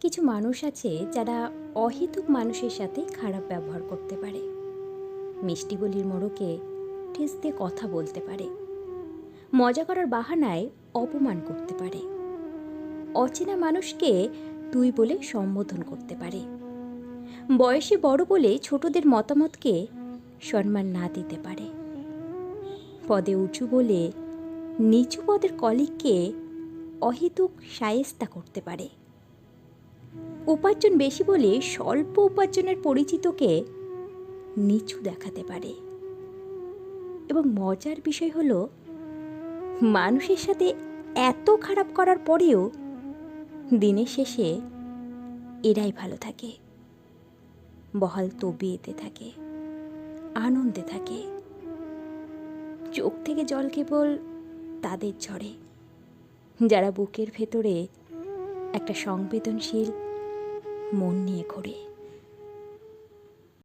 কিছু মানুষ আছে যারা অহেতুক মানুষের সাথে খারাপ ব্যবহার করতে পারে। মিষ্টি বলির মোড়কে ঠেস দিয়ে কথা বলতে পারে। মজা করার বাহানায় অপমান করতে পারে। অচেনা মানুষকে তুই বলে সম্বোধন করতে পারে। বয়সে বড় বলে ছোটদের মতামতকে সম্মান না দিতে পারে। পদে উঁচু বলে নিচু পদের কলিগকে অহেতুক সায়েস্তা করতে পারে। উপার্জন বেশি বলে স্বল্প উপার্জনের পরিচিতকে নিচু দেখাতে পারে। এবং মজার বিষয় হলো, মানুষের সাথে এত খারাপ করার পরেও দিনের শেষে এরাই ভালো থাকে। বহাল তবিয়েতে থাকে, আনন্দে থাকে। চোখ থেকে জল কেবল তাদের ঝরে। যারা বুকের ভেতরে একটা সংবেদনশীল মন নিয়ে ঘোরে